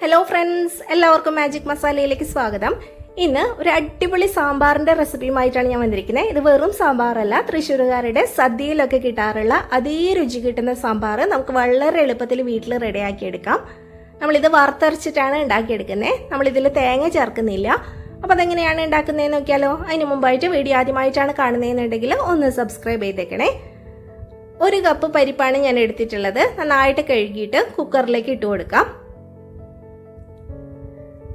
Hello friends എല്ലാവർക്കും magic മസാലയിലേക്ക് സ്വാഗതം. ഇന്ന് ഒരു അടിപൊളി സാമ്പാറിന്റെ റെസിപ്പിയുമായിട്ടാണ് ഞാൻ വന്നിരിക്കുന്നത്. ഇത് വെറും സാമ്പാറല്ല. തൃശ്ശൂരുകാരുടെ സദ്യയിലൊക്കെ കിട്ടാറുള്ള അതേ രുചി കിട്ടുന്ന സാമ്പാർ നമുക്ക് വളരെ എളുപ്പത്തിൽ വീട്ടിൽ റെഡിയാക്കിയെടുക്കാം നമ്മളിത് വറുത്തരച്ചിട്ടാണ് ഉണ്ടാക്കിയെടുക്കുന്നത്. നമ്മളിതിൽ തേങ്ങ ചേർക്കുന്നില്ല. അപ്പോൾ അതെങ്ങനെയാണ് ഉണ്ടാക്കുന്നതെന്ന് നോക്കിയാലോ? അതിന് മുമ്പായിട്ട് വീഡിയോ ആദ്യമായിട്ടാണ് കാണുന്നതെന്നുണ്ടെങ്കിൽ ഒന്ന് സബ്സ്ക്രൈബ് ചെയ്തേക്കണേ. ഒരു കപ്പ് പരിപ്പാണ് ഞാൻ എടുത്തിട്ടുള്ളത്. നന്നായിട്ട് കഴുകിയിട്ട് കുക്കറിലേക്ക് ഇട്ട് കൊടുക്കാം.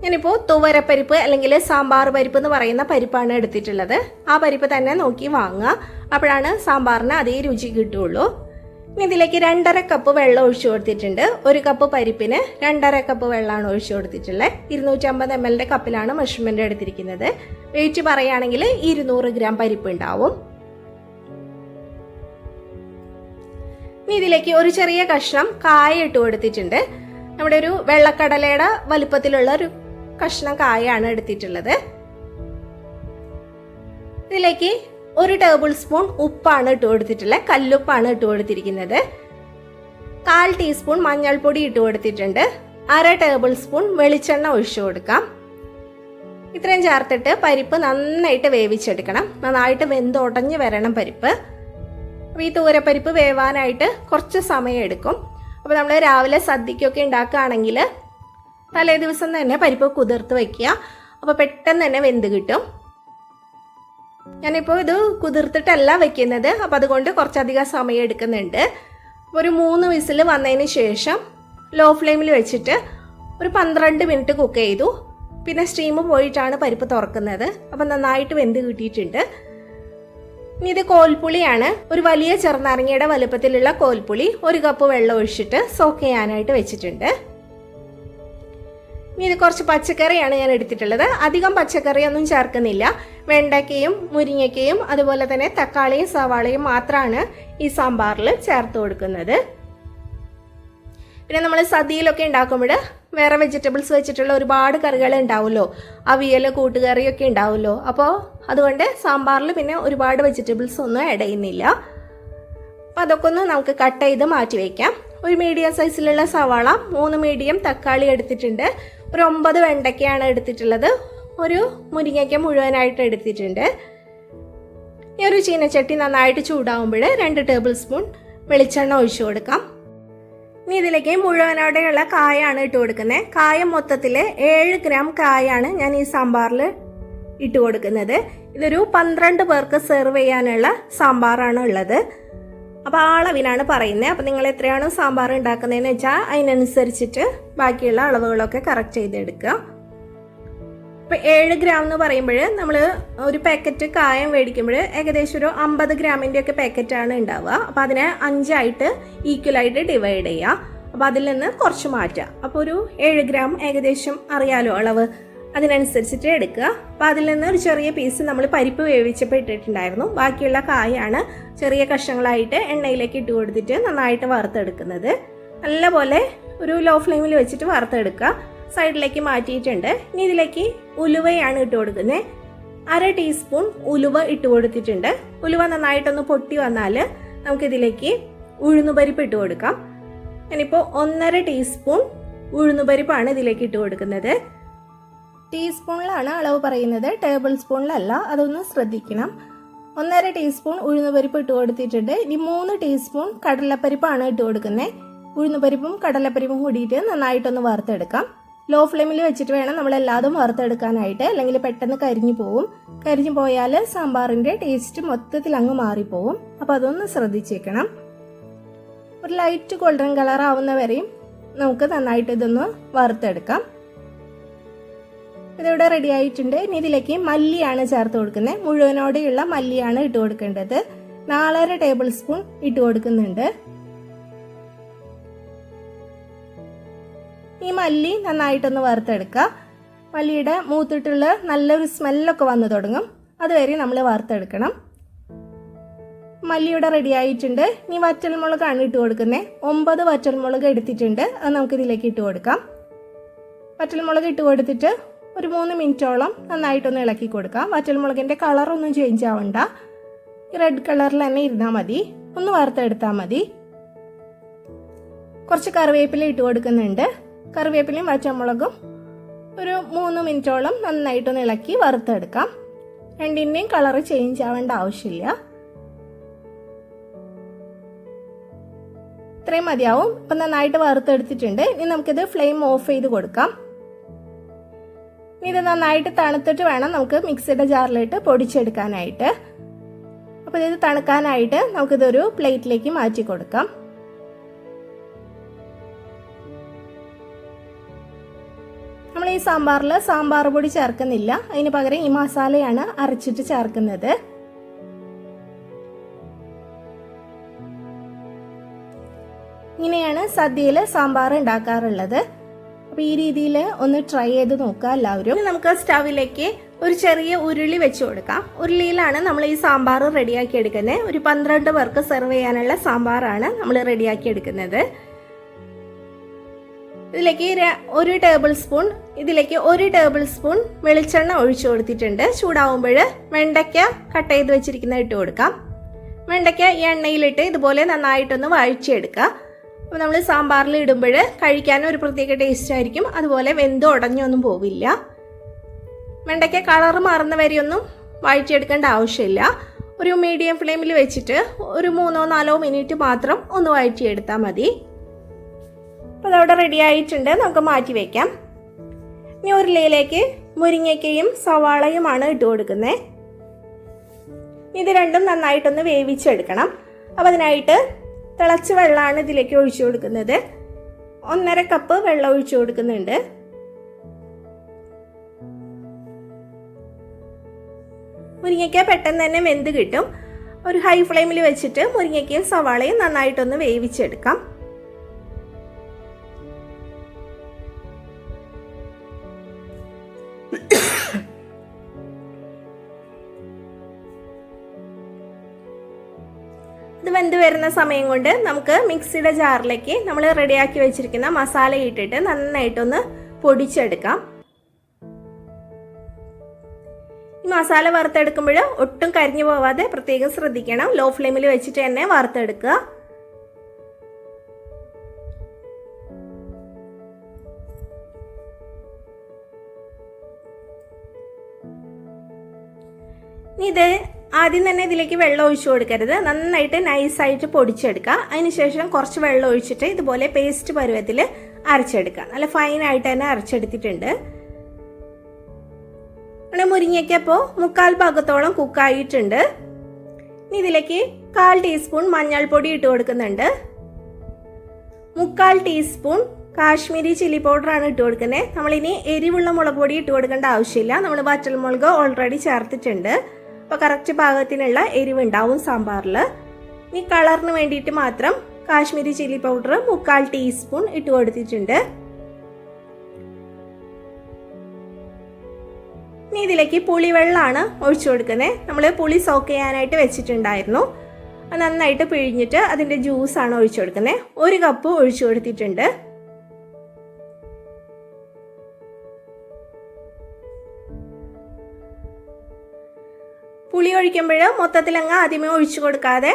ഞാനിപ്പോൾ തുവരപ്പരിപ്പ് അല്ലെങ്കിൽ സാമ്പാർ പരിപ്പ് എന്ന് പറയുന്ന പരിപ്പാണ് എടുത്തിട്ടുള്ളത്. ആ പരിപ്പ് തന്നെ നോക്കി വാങ്ങുക. അപ്പോഴാണ് സാമ്പാറിന് അതേ രുചി കിട്ടുള്ളൂ ഇനി ഇതിലേക്ക് രണ്ടര കപ്പ് വെള്ളം ഒഴിച്ചു കൊടുത്തിട്ടുണ്ട്. ഒരു കപ്പ് പരിപ്പിന് രണ്ടര കപ്പ് വെള്ളമാണ് ഒഴിച്ചു കൊടുത്തിട്ടുള്ളത്. ഇരുന്നൂറ്റമ്പത് എം എല്ലിന്റെ കപ്പിലാണ് മെഷർമെന്റ് എടുത്തിരിക്കുന്നത്. വെയിറ്റ് പറയുകയാണെങ്കിൽ ഇരുന്നൂറ് ഗ്രാം പരിപ്പ് ഉണ്ടാവും. ഇനി ഇതിലേക്ക് ഒരു ചെറിയ കഷ്ണം കായ ഇട്ട് കൊടുത്തിട്ടുണ്ട്. നമ്മുടെ ഒരു വെള്ളക്കടലയുടെ വലുപ്പത്തിലുള്ള ഒരു കഷ്ണം കായാണ് എടുത്തിട്ടുള്ളത്. ഇതിലേക്ക് ഒരു ടേബിൾ സ്പൂൺ ഉപ്പാണ് ഇട്ട് കൊടുത്തിട്ടുള്ളത്. കല്ലുപ്പാണ് ഇട്ട് കൊടുത്തിരിക്കുന്നത്. കാൽ ടീസ്പൂൺ മഞ്ഞൾപ്പൊടി ഇട്ട് കൊടുത്തിട്ടുണ്ട്. അര ടേബിൾ സ്പൂൺ വെളിച്ചെണ്ണ ഒഴിച്ചു കൊടുക്കാം. ഇത്രയും ചേർത്തിട്ട് പരിപ്പ് നന്നായിട്ട് വേവിച്ചെടുക്കണം. നന്നായിട്ട് വെന്തുടഞ്ഞ് വരണം പരിപ്പ്. അപ്പോൾ ഈ തൂരപ്പരിപ്പ് വേവാനായിട്ട് കുറച്ച് സമയം എടുക്കും. അപ്പോൾ നമ്മൾ രാവിലെ സദ്യക്കൊക്കെ ഉണ്ടാക്കുകയാണെങ്കിൽ തലേ ദിവസം തന്നെ പരിപ്പ് കുതിർത്ത് വയ്ക്കുക. അപ്പോൾ പെട്ടെന്ന് തന്നെ വെന്ത് കിട്ടും. ഞാനിപ്പോൾ ഇത് കുതിർത്തിട്ടല്ല വെക്കുന്നത്. അപ്പോൾ അതുകൊണ്ട് കുറച്ചധികം സമയം എടുക്കുന്നുണ്ട്. ഒരു മൂന്ന് വിസിൽ വന്നതിന് ശേഷം ലോ ഫ്ലെയിമിൽ വെച്ചിട്ട് ഒരു പന്ത്രണ്ട് മിനിറ്റ് കുക്ക് ചെയ്തു. പിന്നെ സ്റ്റീം പോയിട്ടാണ് പരിപ്പ് തുറക്കുന്നത്. അപ്പം നന്നായിട്ട് വെന്ത് കിട്ടിയിട്ടുണ്ട്. ഇനി ഇത് കോൽപ്പുളിയാണ്. ഒരു വലിയ ചെറുനാരങ്ങയുടെ വലുപ്പത്തിലുള്ള കോൽപ്പുളി ഒരു കപ്പ് വെള്ളം ഒഴിച്ചിട്ട് സോക്ക് ചെയ്യാനായിട്ട് വെച്ചിട്ടുണ്ട്. ഇത് കുറച്ച് പച്ചക്കറിയാണ് ഞാൻ എടുത്തിട്ടുള്ളത്. അധികം പച്ചക്കറി ഒന്നും ചേർക്കുന്നില്ല. വെണ്ടയ്ക്കയും മുരിങ്ങയ്ക്കയും അതുപോലെ തന്നെ തക്കാളിയും സവാളയും മാത്രമാണ് ഈ സാമ്പാറിൽ ചേർത്ത് കൊടുക്കുന്നത്. പിന്നെ നമ്മൾ സദ്യയിലൊക്കെ ഉണ്ടാക്കുമ്പോൾ വേറെ വെജിറ്റബിൾസ് വെച്ചിട്ടുള്ള ഒരുപാട് കറികൾ ഉണ്ടാവുമല്ലോ. അവിയൽ കൂട്ടുകറിയൊക്കെ ഉണ്ടാവുമല്ലോ. അപ്പോൾ അതുകൊണ്ട് സാമ്പാറിൽ പിന്നെ ഒരുപാട് വെജിറ്റബിൾസ് ഒന്നും ആഡ് ചെയ്യുന്നില്ല. അപ്പോൾ അതൊക്കെ ഒന്ന് നമുക്ക് കട്ട് ചെയ്ത് മാറ്റി വയ്ക്കാം ഒരു മീഡിയം സൈസിലുള്ള സവാള മൂന്ന് മീഡിയം തക്കാളി എടുത്തിട്ടുണ്ട്. ഒരു ഒമ്പത് വെണ്ടയ്ക്കയാണ് എടുത്തിട്ടുള്ളത്. ഒരു മുരിങ്ങയ്ക്ക മുഴുവനായിട്ട് എടുത്തിട്ടുണ്ട്. ഈ ഒരു ചീനച്ചട്ടി നന്നായിട്ട് ചൂടാവുമ്പോൾ രണ്ട് ടേബിൾ സ്പൂൺ വെളിച്ചെണ്ണ ഒഴിച്ചു കൊടുക്കാം. ഇനി ഇതിലേക്ക് മുഴുവനോടെയുള്ള കായാണ് ഇട്ട് കൊടുക്കുന്നത്. കായ മൊത്തത്തിൽ ഏഴ് ഗ്രാം കായാണ് ഞാൻ ഈ സാമ്പാറിൽ ഇട്ട് കൊടുക്കുന്നത്. ഇതൊരു പന്ത്രണ്ട് പേർക്ക് സെർവ് ചെയ്യാനുള്ള സാമ്പാറാണ് ഉള്ളത്. അപ്പോൾ ആ അളവിനാണ് പറയുന്നത് അപ്പോൾ നിങ്ങൾ എത്രയാണോ സാമ്പാർ ഉണ്ടാക്കുന്നതെന്ന് വെച്ചാൽ അതിനനുസരിച്ചിട്ട് ബാക്കിയുള്ള അളവുകളൊക്കെ കറക്റ്റ് ചെയ്തെടുക്കുക. അപ്പോൾ ഏഴ് ഗ്രാം എന്ന് പറയുമ്പോൾ നമ്മൾ ഒരു പാക്കറ്റ് കായം മേടിക്കുമ്പോൾ ഏകദേശം ഒരു അമ്പത് ഗ്രാമിന്റെയൊക്കെ പാക്കറ്റാണ് ഉണ്ടാവുക. അപ്പോൾ അതിനെ അഞ്ചായിട്ട് ഈക്വലായിട്ട് ഡിവൈഡ് ചെയ്യുക. അപ്പോൾ അതിൽ നിന്ന് കുറച്ച് മാറ്റുക. അപ്പോൾ ഒരു ഏഴ് ഗ്രാം ഏകദേശം അറിയാലോ അളവ്. അതിനനുസരിച്ചിട്ട് എടുക്കുക. അപ്പോൾ അതിൽ നിന്ന് ഒരു ചെറിയ പീസ് നമ്മൾ പരിപ്പ് വേവിച്ചപ്പോൾ ഇട്ടിട്ടുണ്ടായിരുന്നു ബാക്കിയുള്ള കായാണ് ചെറിയ കഷ്ണങ്ങളായിട്ട് എണ്ണയിലേക്ക് ഇട്ട് കൊടുത്തിട്ട് നന്നായിട്ട് വറുത്തെടുക്കുന്നത്. നല്ലപോലെ ഒരു ലോ ഫ്ലെയിമിൽ വെച്ചിട്ട് വറുത്തെടുക്കുക. സൈഡിലേക്ക് മാറ്റിയിട്ടുണ്ട്. ഇനി ഇതിലേക്ക് ഉലുവയാണ് ഇട്ട് കൊടുക്കുന്നത്. അര ടീസ്പൂൺ ഉലുവ ഇട്ട് കൊടുത്തിട്ടുണ്ട്. ഉലുവ നന്നായിട്ടൊന്ന് പൊട്ടി വന്നാൽ നമുക്കിതിലേക്ക് ഉഴുന്നുപരിപ്പ് ഇട്ട് കൊടുക്കാം. ഞാനിപ്പോൾ ഒന്നര ടീസ്പൂൺ ഉഴുന്നുപരിപ്പാണ് ഇതിലേക്ക് ഇട്ട് കൊടുക്കുന്നത്. ടീസ്പൂണിലാണ് അളവ് പറയുന്നത്. ടേബിൾ സ്പൂണിലല്ല അതൊന്ന് ശ്രദ്ധിക്കണം. ഒന്നര ടീസ്പൂൺ ഉഴുന്നുപരിപ്പ് ഇട്ട് കൊടുത്തിട്ടുണ്ട്. ഇനി മൂന്ന് ടീസ്പൂൺ കടലപ്പരിപ്പാണ് ഇട്ട് കൊടുക്കുന്നത് ഉഴുന്നുപരിപ്പും കടലപ്പരിപ്പും കൂടിയിട്ട് നന്നായിട്ടൊന്ന് വറുത്തെടുക്കാം. ലോ ഫ്ലെയിമിൽ വെച്ചിട്ട് വേണം നമ്മൾ എല്ലാതും വറുത്തെടുക്കാനായിട്ട്. അല്ലെങ്കിൽ പെട്ടെന്ന് കരിഞ്ഞു പോവും. കരിഞ്ഞു പോയാൽ സാമ്പാറിന്റെ ടേസ്റ്റ് മൊത്തത്തിൽ അങ്ങ് മാറിപ്പോവും. അപ്പോൾ അതൊന്ന് ശ്രദ്ധിച്ചേക്കണം. ഒരു ലൈറ്റ് ഗോൾഡൻ കളർ ആവുന്ന വരെയും നമുക്ക് നന്നായിട്ട് ഇതൊന്ന് വറുത്തെടുക്കാം. ഇതിവിടെ റെഡി ആയിട്ടുണ്ട്. ഇനി ഇതിലേക്ക് മല്ലിയാണ് ചേർത്ത് കൊടുക്കുന്നത്. മുഴുവനോടെയുള്ള മല്ലിയാണ് ഇട്ട് കൊടുക്കേണ്ടത്. നാലര ടേബിൾ സ്പൂൺ ഇട്ട് കൊടുക്കുന്നുണ്ട്. ഈ മല്ലി നന്നായിട്ടൊന്ന് വറുത്തെടുക്കുക. മല്ലിയുടെ മൂത്തിട്ടുള്ള നല്ലൊരു സ്മെല്ലൊക്കെ വന്നു തുടങ്ങും. അതുവരെ നമ്മൾ വറുത്തെടുക്കണം. മല്ലിയുടെ റെഡി ആയിട്ടുണ്ട്. ഇനി വറ്റൽമുളകാണ് ഇട്ട് കൊടുക്കുന്നത്. ഒമ്പത് വറ്റൽമുളക് എടുത്തിട്ടുണ്ട്. അത് നമുക്ക് ഇതിലേക്ക് ഇട്ട് കൊടുക്കാം. വറ്റൽമുളക് ഇട്ട് കൊടുത്തിട്ട് ഒരു മൂന്ന് മിനിറ്റോളം നന്നായിട്ടൊന്ന് ഇളക്കി കൊടുക്കാം. വറ്റൽമുളകിന്റെ കളറൊന്നും ചേഞ്ച് ആവണ്ട. റെഡ് കളറിൽ തന്നെ ഇരുന്നാൽ മതി. ഒന്ന് വറുത്തെടുത്താൽ മതി. കുറച്ച് കറിവേപ്പില ഇട്ട് കൊടുക്കുന്നുണ്ട്. കറിവേപ്പിലയും വറ്റൽമുളകും ഒരു മൂന്ന് മിനിറ്റോളം നന്നായിട്ടൊന്ന് ഇളക്കി വറുത്തെടുക്കാം. രണ്ടിന്റെയും കളർ ചേഞ്ച് ആവേണ്ട ആവശ്യമില്ല. ഇത്രയും മതിയാവും. ഇപ്പം നന്നായിട്ട് വറുത്തെടുത്തിട്ടുണ്ട്. ഇനി നമുക്കിത് ഫ്ലെയിം ഓഫ് ചെയ്ത് കൊടുക്കാം. ഇത് നന്നായിട്ട് തണുത്തിട്ട് വേണം നമുക്ക് മിക്സിയുടെ ജാറിലിട്ട് പൊടിച്ചെടുക്കാനായിട്ട്. അപ്പോൾ ഇത് തണുക്കാനായിട്ട് നമുക്കിതൊരു പ്ലേറ്റിലേക്ക് മാറ്റി കൊടുക്കാം. നമ്മൾ ഈ സാമ്പാറിൽ സാമ്പാർ പൊടി ചേർക്കുന്നില്ല. അതിന് പകരം ഈ മസാലയാണ് അരച്ചിട്ട് ചേർക്കുന്നത്. ഇങ്ങനെയാണ് സദ്യയിൽ സാമ്പാർ ഉണ്ടാക്കാറുള്ളത്. അപ്പോൾ ഈ രീതിയിൽ ഒന്ന് ട്രൈ ചെയ്ത് നോക്കുക എല്ലാവരും. നമുക്ക് സ്റ്റവിലേക്ക് ഒരു ചെറിയ ഉരുളി വെച്ച് കൊടുക്കാം. ഉരുളിയിലാണ് നമ്മൾ ഈ സാമ്പാർ റെഡിയാക്കി എടുക്കുന്നത്. ഒരു പന്ത്രണ്ട് പേർക്ക് സെർവ് ചെയ്യാനുള്ള സാമ്പാറാണ് നമ്മൾ റെഡിയാക്കി എടുക്കുന്നത്. ഇതിലേക്ക് ഒരു ടേബിൾ സ്പൂൺ ഇതിലേക്ക് ഒരു ടേബിൾ സ്പൂൺ വെളിച്ചെണ്ണ ഒഴിച്ചു കൊടുത്തിട്ടുണ്ട്. ചൂടാവുമ്പോൾ വെണ്ടയ്ക്ക കട്ട് ചെയ്ത് വെച്ചിരിക്കുന്ന ഇട്ട് കൊടുക്കാം. വെണ്ടയ്ക്ക ഈ എണ്ണയിലിട്ട് ഇതുപോലെ നന്നായിട്ടൊന്ന് വഴിച്ചെടുക്കുക അപ്പോൾ നമ്മൾ സാമ്പാറിൽ ഇടുമ്പോൾ കഴിക്കാൻ ഒരു പ്രത്യേക ടേസ്റ്റ് ആയിരിക്കും. അതുപോലെ വെന്ത് ഉടഞ്ഞൊന്നും പോവില്ല. വെണ്ടയ്ക്ക കളർ മാറുന്ന വരെയൊന്നും വഴറ്റിയെടുക്കേണ്ട ആവശ്യമില്ല. ഒരു മീഡിയം ഫ്ലെയിമിൽ വെച്ചിട്ട് ഒരു മൂന്നോ നാലോ മിനിറ്റ് മാത്രം ഒന്ന് വഴറ്റിയെടുത്താൽ മതി. അപ്പോൾ അതവിടെ റെഡി ആയിട്ടുണ്ട്. നമുക്ക് മാറ്റി വയ്ക്കാം ഇനി ഉരുളയിലേക്ക് മുരിങ്ങയ്ക്കയും സവാളയുമാണ് ഇട്ട് കൊടുക്കുന്നത് ഇത് രണ്ടും നന്നായിട്ടൊന്ന് വേവിച്ചെടുക്കണം. അപ്പോൾ അതിനായിട്ട് തിളച്ച വെള്ളമാണ് ഇതിലേക്ക് ഒഴിച്ചു കൊടുക്കുന്നത്. ഒന്നര കപ്പ് വെള്ളം ഒഴിച്ചു കൊടുക്കുന്നുണ്ട്. മുരിങ്ങയ്ക്ക പെട്ടെന്ന് തന്നെ വെന്ത് കിട്ടും. ഒരു ഹൈ ഫ്ലെയിമിൽ വെച്ചിട്ട് മുരിങ്ങയ്ക്കയും സവാളയും നന്നായിട്ടൊന്ന് വേവിച്ചെടുക്കാം. ഇത് വെന്ത് വരുന്ന സമയം കൊണ്ട് നമുക്ക് മിക്സിയുടെ ജാറിലേക്ക് നമ്മൾ റെഡിയാക്കി വെച്ചിരിക്കുന്ന മസാല ഇട്ടിട്ട് നന്നായിട്ടൊന്ന് പൊടിച്ചെടുക്കാം. ഈ മസാല വറുത്തെടുക്കുമ്പോൾ ഒട്ടും കരിഞ്ഞു പോവാതെ പ്രത്യേകം ശ്രദ്ധിക്കണം. ലോ ഫ്ലെയിമിൽ വെച്ചിട്ട് തന്നെ വറുത്തെടുക്കുക. ഇത് ആദ്യം തന്നെ ഇതിലേക്ക് വെള്ളം ഒഴിച്ചു കൊടുക്കരുത്. നന്നായിട്ട് നൈസായിട്ട് പൊടിച്ചെടുക്കുക. അതിനുശേഷം കുറച്ച് വെള്ളം ഒഴിച്ചിട്ട് ഇതുപോലെ പേസ്റ്റ് പരുവത്തിൽ അരച്ചെടുക്കുക. നല്ല ഫൈനായിട്ട് തന്നെ അരച്ചെടുത്തിട്ടുണ്ട്. നമ്മുടെ മുരിങ്ങയ്ക്കപ്പോൾ മുക്കാൽ ഭാഗത്തോളം കുക്കായിട്ടുണ്ട് ഇനി ഇതിലേക്ക് കാൽ ടീസ്പൂൺ മഞ്ഞൾപ്പൊടി ഇട്ട് കൊടുക്കുന്നുണ്ട്. മുക്കാൽ ടീസ്പൂൺ കാശ്മീരി ചില്ലി പൗഡറാണ് ഇട്ട് കൊടുക്കുന്നത്. നമ്മളിനി എരിവുള്ള മുളക് പൊടി ഇട്ട് കൊടുക്കേണ്ട ആവശ്യമില്ല. നമ്മൾ വറ്റൽമുളക് ഓൾറെഡി ചേർത്തിട്ടുണ്ട്. അപ്പോൾ കറക്റ്റ് പാകത്തിനുള്ള എരിവുണ്ടാവും സാമ്പാറിൽ ഈ കളറിന് വേണ്ടിയിട്ട് മാത്രം കാശ്മീരി ചില്ലി പൗഡർ മുക്കാൽ ടീസ്പൂൺ ഇട്ട് കൊടുത്തിട്ടുണ്ട്. ഇനി ഇതിലേക്ക് പുളിവെള്ളമാണ് ഒഴിച്ചു കൊടുക്കുന്നത്. നമ്മൾ പുളി സോക്ക് ചെയ്യാനായിട്ട് വെച്ചിട്ടുണ്ടായിരുന്നു. നന്നായിട്ട് പിഴിഞ്ഞിട്ട് അതിന്റെ ജ്യൂസാണ് ഒഴിച്ചു കൊടുക്കുന്നത്. ഒരു കപ്പ് ഒഴിച്ചു കൊടുത്തിട്ടുണ്ട്. പുളി ഒഴിക്കുമ്പോൾ മൊത്തത്തിൽ അങ്ങ് ആദ്യമേ ഒഴിച്ചു കൊടുക്കാതെ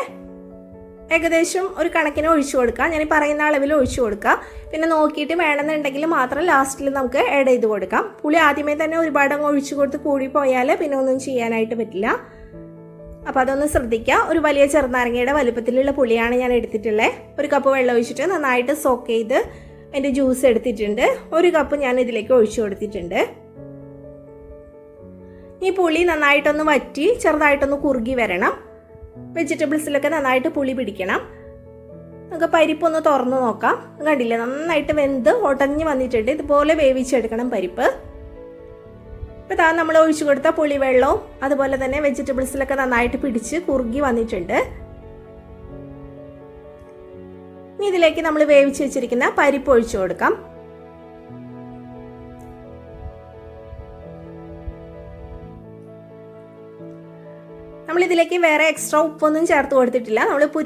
ഏകദേശം ഒരു കണക്കിന് ഒഴിച്ചു കൊടുക്കുക ഞാൻ പറയുന്ന അളവിൽ ഒഴിച്ചു കൊടുക്കുക പിന്നെ നോക്കിയിട്ട് വേണമെന്നുണ്ടെങ്കിൽ മാത്രം ലാസ്റ്റിൽ നമുക്ക് ആഡ് ചെയ്ത് കൊടുക്കാം. പുളി ആദ്യമേ തന്നെ ഒരുപാട് അങ്ങ് ഒഴിച്ചു കൊടുത്ത് കൂടി പോയാൽ പിന്നെ ഒന്നും ചെയ്യാനായിട്ട് പറ്റില്ല. അപ്പോൾ അതൊന്ന് ശ്രദ്ധിക്കുക ഒരു വലിയ ചെറുനാരങ്ങയുടെ വലുപ്പത്തിലുള്ള പുളിയാണ് ഞാൻ എടുത്തിട്ടുള്ളത് ഒരു കപ്പ് വെള്ളം ഒഴിച്ചിട്ട് നന്നായിട്ട് സോക്ക് ചെയ്ത് എന്റെ ജ്യൂസ് എടുത്തിട്ടുണ്ട്. ഒരു കപ്പ് ഞാൻ ഇതിലേക്ക് ഒഴിച്ചു കൊടുത്തിട്ടുണ്ട്. ഈ പുളി നന്നായിട്ടൊന്ന് വറ്റി ചെറുതായിട്ടൊന്ന് കുറുകി വരണം. വെജിറ്റബിൾസിലൊക്കെ നന്നായിട്ട് പുളി പിടിക്കണം. നമുക്ക് പരിപ്പൊന്ന് തുറന്ന് നോക്കാം. കണ്ടില്ലേ? നന്നായിട്ട് വെന്ത് ഉടഞ്ഞ് വന്നിട്ടുണ്ട്. ഇതുപോലെ വേവിച്ചെടുക്കണം പരിപ്പ്. ഇപ്പോൾ താ നമ്മൾ ഒഴിച്ചു കൊടുത്ത പുളിവെള്ളവും അതുപോലെ തന്നെ വെജിറ്റബിൾസിലൊക്കെ നന്നായിട്ട് പിടിച്ച് കുറുകി വന്നിട്ടുണ്ട്. ഇനി ഇതിലേക്ക് നമ്മൾ വേവിച്ച് വെച്ചിരിക്കുന്ന പരിപ്പ് ഒഴിച്ചു കൊടുക്കാം. നമ്മളിതിലേക്ക് വേറെ എക്സ്ട്രാ ഉപ്പൊന്നും ചേർത്ത് കൊടുത്തിട്ടില്ല. നമ്മൾ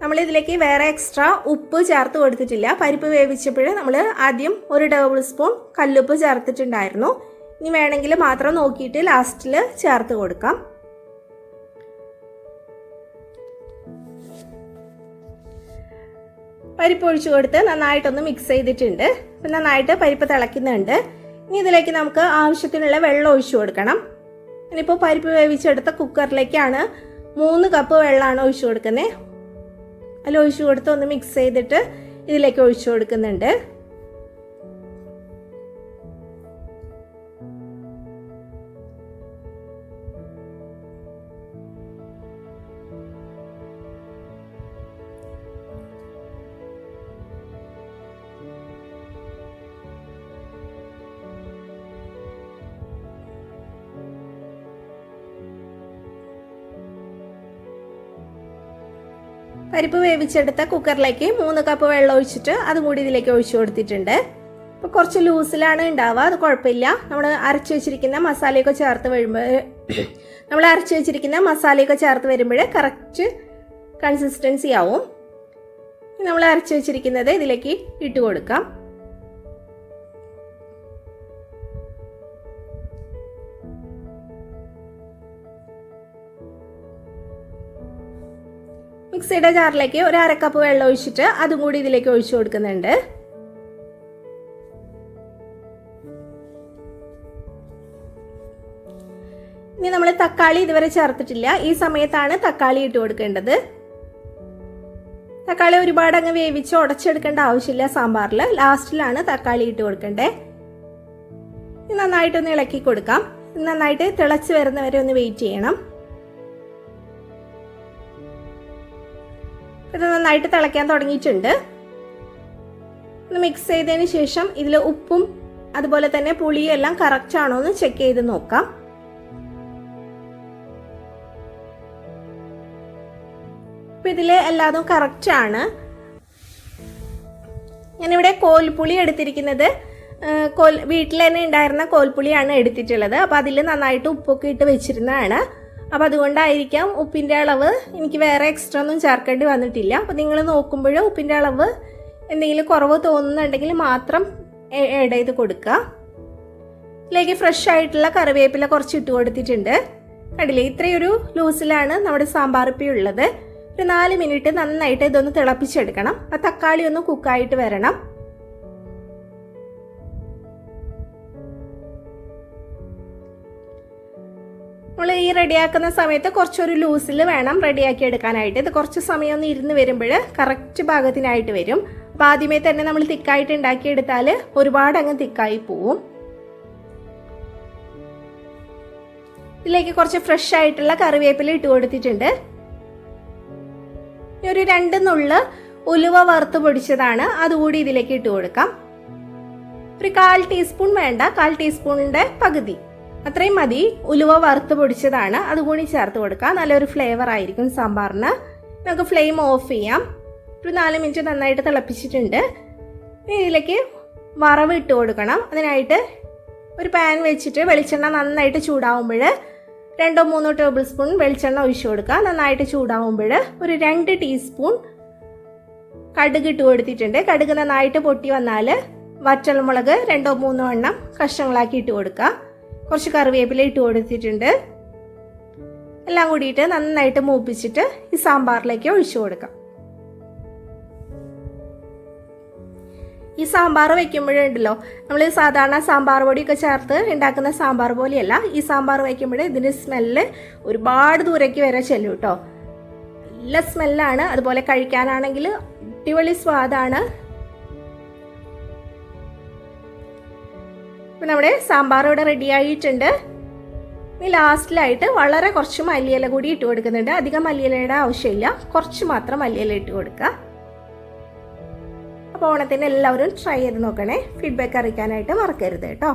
നമ്മളിതിലേക്ക് വേറെ എക്സ്ട്രാ ഉപ്പ് ചേർത്ത് കൊടുത്തിട്ടില്ല. പരിപ്പ് വേവിച്ചപ്പോൾ നമ്മൾ ആദ്യം ഒരു ടേബിൾ സ്പൂൺ കല്ലുപ്പ് ചേർത്തിട്ടുണ്ടായിരുന്നു. ഇനി വേണമെങ്കിൽ മാത്രം നോക്കിയിട്ട് ലാസ്റ്റിൽ ചേർത്ത് കൊടുക്കാം. പരിപ്പ് ഒഴിച്ചു കൊടുത്ത് നന്നായിട്ടൊന്ന് മിക്സ് ചെയ്തിട്ടുണ്ട്. നന്നായിട്ട് പരിപ്പ് തിളയ്ക്കുന്നുണ്ട്. ഇനി ഇതിലേക്ക് നമുക്ക് ആവശ്യത്തിനുള്ള വെള്ളം ഒഴിച്ചു കൊടുക്കണം. ഇനിയിപ്പോൾ പരിപ്പ് വേവിച്ചെടുത്ത കുക്കറിലേക്കാണ് മൂന്ന് കപ്പ് വെള്ളമാണ് ഒഴിച്ചു കൊടുക്കുന്നത്. അതിൽ ഒഴിച്ചു കൊടുത്ത് ഒന്ന് മിക്സ് ചെയ്തിട്ട് ഇതിലേക്ക് ഒഴിച്ചു കൊടുക്കുന്നുണ്ട്. പരിപ്പ് വേവിച്ചെടുത്ത കുക്കറിലേക്ക് മൂന്ന് കപ്പ് വെള്ളം ഒഴിച്ചിട്ട് അതും കൂടി ഇതിലേക്ക് ഒഴിച്ചു കൊടുത്തിട്ടുണ്ട്. അപ്പോൾ കുറച്ച് ലൂസിലാണ് ഉണ്ടാവുക അത് കുഴപ്പമില്ല. നമ്മൾ അരച്ച് വെച്ചിരിക്കുന്ന മസാലയൊക്കെ ചേർത്ത് വരുമ്പോൾ നമ്മൾ അരച്ച് വെച്ചിരിക്കുന്ന മസാലയൊക്കെ ചേർത്ത് വരുമ്പോൾ കറക്റ്റ് കൺസിസ്റ്റൻസി ആവും. നമ്മൾ അരച്ച് വെച്ചിരിക്കുന്നത് ഇതിലേക്ക് ഇട്ട് കൊടുക്കാം. മിക്സിയുടെ ജാറിലേക്ക് ഒരു അരക്കപ്പ് കപ്പ് വെള്ളം ഒഴിച്ചിട്ട് അതും കൂടി ഇതിലേക്ക് ഒഴിച്ചു കൊടുക്കുന്നുണ്ട്. ഇനി നമ്മൾ തക്കാളി ഇതുവരെ ചേർത്തിട്ടില്ല. ഈ സമയത്താണ് തക്കാളി ഇട്ട് കൊടുക്കേണ്ടത്. തക്കാളി ഒരുപാട് അങ്ങ് വേവിച്ച് ഉടച്ചെടുക്കേണ്ട ആവശ്യമില്ല സാമ്പാറിൽ ലാസ്റ്റിലാണ് തക്കാളി ഇട്ട് കൊടുക്കണ്ടേ. നന്നായിട്ടൊന്ന് ഇളക്കി കൊടുക്കാം. നന്നായിട്ട് തിളച്ച് വരുന്നവരെ ഒന്ന് വെയിറ്റ് ചെയ്യണം. ഇത് നന്നായിട്ട് തിളയ്ക്കാൻ തുടങ്ങിയിട്ടുണ്ട്. ഒന്ന് മിക്സ് ചെയ്തതിന് ശേഷം ഇതിൽ ഉപ്പും അതുപോലെ തന്നെ പുളിയും എല്ലാം കറക്റ്റ് ആണോ എന്ന് ചെക്ക് ചെയ്ത് നോക്കാം. ഇപ്പൊ ഇതിൽ എല്ലാതും കറക്റ്റ് ആണ്. ഞാനിവിടെ കോൽപ്പുളി എടുത്തിരിക്കുന്നത് കോൽ വീട്ടിൽ തന്നെ ഉണ്ടായിരുന്ന കോൽപ്പുളിയാണ് എടുത്തിട്ടുള്ളത്. അപ്പോൾ അതിൽ നന്നായിട്ട് ഉപ്പൊക്കെ ഇട്ട് വെച്ചിരുന്നതാണ്. അപ്പോൾ അതുകൊണ്ടായിരിക്കാം ഉപ്പിന്റെ അളവ്. എനിക്ക് വേറെ എക്സ്ട്രാ ഒന്നും ചേർക്കേണ്ടി വന്നിട്ടില്ല. അപ്പോൾ നിങ്ങൾ നോക്കുമ്പോൾ ഉപ്പിന്റെ അളവ് എന്തെങ്കിലും കുറവ് തോന്നുന്നുണ്ടെങ്കിൽ മാത്രം ആഡ് ചെയ്ത് കൊടുക്കുക. ഇതിലേക്ക് ഫ്രഷ് ആയിട്ടുള്ള കറിവേപ്പില കുറച്ച് ഇട്ട് കൊടുത്തിട്ടുണ്ട്. കണ്ടില്ലേ? ഇത്രയൊരു ലൂസിലാണ് നമ്മുടെ സാമ്പാർ ഇപ്പി ഉള്ളത്. ഒരു നാല് മിനിറ്റ് നന്നായിട്ട് ഇതൊന്ന് തിളപ്പിച്ചെടുക്കണം. ആ തക്കാളി ഒന്ന് കുക്കായിട്ട് വരണം. നമ്മൾ ഈ റെഡിയാക്കുന്ന സമയത്ത് കുറച്ചൊരു ലൂസിൽ വേണം റെഡിയാക്കി എടുക്കാനായിട്ട് ഇത് കുറച്ച് സമയം ഒന്ന് ഇരുന്ന് വരുമ്പോൾ കറക്റ്റ് ഭാഗത്തിനായിട്ട് വരും. അപ്പോൾ ആദ്യമേ തന്നെ നമ്മൾ തിക്കായിട്ട് ഉണ്ടാക്കിയെടുത്താൽ ഒരുപാട് അങ്ങ് തിക്കായി പോവും. ഇതിലേക്ക് കുറച്ച് ഫ്രഷ് ആയിട്ടുള്ള കറിവേപ്പില ഇട്ട് കൊടുത്തിട്ടുണ്ട്. ഒരു രണ്ട് നുള്ള് ഉലുവ വറുത്ത് പൊടിച്ചതാണ്. അതുകൂടി ഇതിലേക്ക് ഇട്ട് കൊടുക്കാം. ഒരു കാൽ ടീസ്പൂൺ വേണ്ട കാൽ ടീസ്പൂണിന്റെ പകുതി. അത്രയും മതി. ഉലുവ വറുത്ത് പൊടിച്ചതാണ്. അതുകൂടി ചേർത്ത് കൊടുക്കുക നല്ലൊരു ഫ്ലേവർ ആയിരിക്കും സാമ്പാറിന്. നമുക്ക് ഫ്ലെയിം ഓഫ് ചെയ്യാം. ഒരു നാല് മിനിറ്റ് നന്നായിട്ട് തിളപ്പിച്ചിട്ടുണ്ട്. ഇതിലേക്ക് വറവ് ഇട്ട് കൊടുക്കണം. അതിനായിട്ട് ഒരു പാൻ വെച്ചിട്ട് വെളിച്ചെണ്ണ നന്നായിട്ട് ചൂടാവുമ്പോൾ രണ്ടോ മൂന്നോ ടേബിൾ സ്പൂൺ വെളിച്ചെണ്ണ ഒഴിച്ചു കൊടുക്കുക. നന്നായിട്ട് ചൂടാവുമ്പോൾ ഒരു രണ്ട് ടീസ്പൂൺ കടുക് ഇട്ട് കൊടുത്തിട്ടുണ്ട്. കടുക് നന്നായിട്ട് പൊട്ടി വന്നാൽ വറ്റൽമുളക് രണ്ടോ മൂന്നോ എണ്ണം കഷ്ണങ്ങളാക്കി ഇട്ട് കൊടുക്കുക. കുറച്ച് കറിവേപ്പില ഇട്ട് കൊടുത്തിട്ടുണ്ട്. എല്ലാം കൂടിയിട്ട് നന്നായിട്ട് മൂപ്പിച്ചിട്ട് ഈ സാമ്പാറിലേക്ക് ഒഴിച്ചു കൊടുക്കാം. ഈ സാമ്പാർ വെക്കുമ്പോഴുണ്ടല്ലോ നമ്മൾ സാധാരണ സാമ്പാർ പൊടിയൊക്കെ ചേർത്ത് ഉണ്ടാക്കുന്ന സാമ്പാർ പോലെയല്ല ഈ സാമ്പാർ വയ്ക്കുമ്പോൾ ഇതിന്റെ സ്മെല്ല് ഒരുപാട് ദൂരേക്ക് വരെ ചെല്ലും കേട്ടോ നല്ല സ്മെല്ലാണ് അതുപോലെ കഴിക്കാനാണെങ്കിൽ അടിപൊളി സ്വാദാണ്. ഇപ്പം നമ്മുടെ സാമ്പാർ ഇവിടെ റെഡി ആയിട്ടുണ്ട്. ഇനി ലാസ്റ്റിലായിട്ട് വളരെ കുറച്ച് മല്ലിയില കൂടി ഇട്ട് കൊടുക്കുന്നുണ്ട്. അധികം മല്ലിയിലയുടെ ആവശ്യമില്ല. കുറച്ച് മാത്രം മല്ലിയില ഇട്ട് കൊടുക്കുക. അപ്പോൾ ഓണത്തിന് എല്ലാവരും ട്രൈ ചെയ്ത് നോക്കണേ. ഫീഡ്ബാക്ക് അറിയിക്കാനായിട്ട് മറക്കരുത് കേട്ടോ.